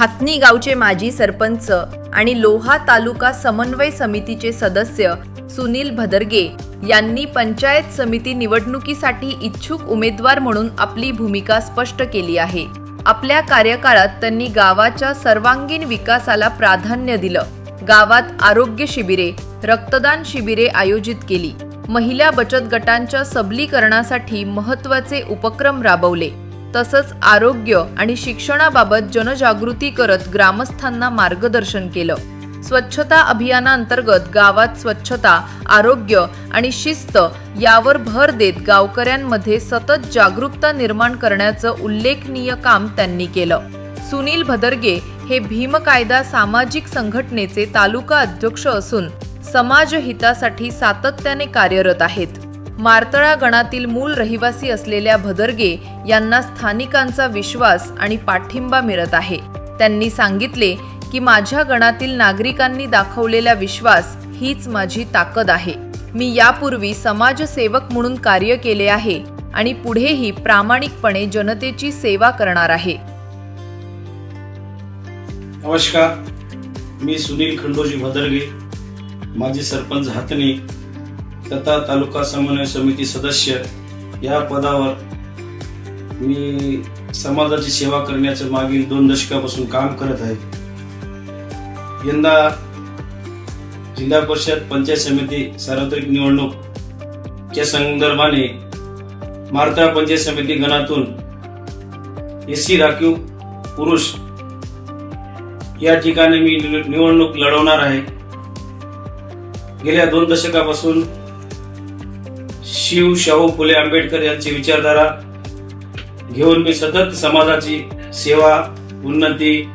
हातनी गावचे माजी सरपंच आणि लोहा तालुका समन्वय समितीचे सदस्य सुनील भदरगे यांनी पंचायत समिती निवडणुकीसाठी इच्छुक उमेदवार म्हणून आपली भूमिका स्पष्ट केली आहे. आपल्या कार्यकाळात त्यांनी गावाच्या सर्वांगीण विकासाला प्राधान्य दिलं. गावात आरोग्य शिबिरे रक्तदान शिबिरे आयोजित केली. महिला बचत गटांच्या सबलीकरणासाठी महत्त्वाचे उपक्रम राबवले. तसंच आरोग्य आणि शिक्षणाबाबत जनजागृती करत ग्रामस्थांना मार्गदर्शन केलं. स्वच्छता अभियानांतर्गत गावात स्वच्छता आरोग्य आणि शिस्त यावर भर देत गावकऱ्यांमध्ये सतत जागरूकता निर्माण करण्याचं उल्लेखनीय काम त्यांनी केलं. सुनील भदरगे हे भीम कायदा सामाजिक संघटनेचे तालुका अध्यक्ष असून समाजहितासाठी सातत्याने कार्यरत आहेत. मारतळा गणातील मूळ रहिवासी असलेल्या भदरगे यांना स्थानिकांचा विश्वास आणि पाठिंबा मिळत आहे. त्यांनी सांगितले की माझ्या गणातील नागरिकांनी दाखवलेला विश्वास हीच माझी ताकद आहे. मी यापूर्वी समाजसेवक म्हणून कार्य केले आहे आणि पुढेही प्रामाणिकपणे जनतेची सेवा करणार आहे. नमस्कार. मी सुनील खंडोजी भदरगे. माजी सरपंच हातणी तथा तालुका समन्वय समिती सदस्य या पदावर मी समाजाची सेवा करण्याचं मागील दोन दशकापासून काम करत आहे. यंदा जिल्हा परिषद पंचायत समिती सार्वत्रिक निवडणूकच्या संदर्भाने मारतळा पंचायत समिती गणातून एस सी राखीव पुरुष या ठिकाणी मी निव- निवडणूक लढवणार आहे. गेल्या दोन दशकापासून शिव शाहू फुले आंबेडकर यांची विचारधारा घेऊन मी सतत समाजाची सेवा उन्नती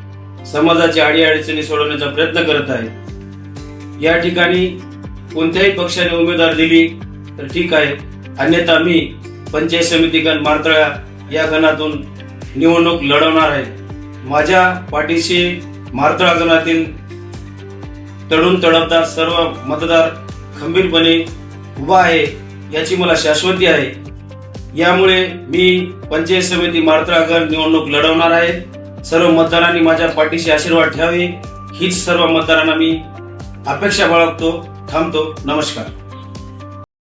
समाजाची अडीअडचणी सोडवण्याचा प्रयत्न करत आहे. या ठिकाणी कोणत्याही पक्षाने उमेदवार दिली तर ठीक आहे. अन्यथा मी पंचायत समिती गण मारतळा या गणातून निवडणूक लढवणार आहे. माझ्या पाठीशी मारतळा गणातील तडून तडपदार सर्व मतदार खंबीरपणे उभा आहे. याची मला शाश्वती आहे. यामुळे मी पंचायत समिती मारतळा निवडणूक लढवणार आहे. सर्व मतदारांनी माझ्या पाठीशी आशीर्वाद ठेवावे. हीच सर्व मतदारांना मी अपेक्षा बाळगतो थांबतो. नमस्कार.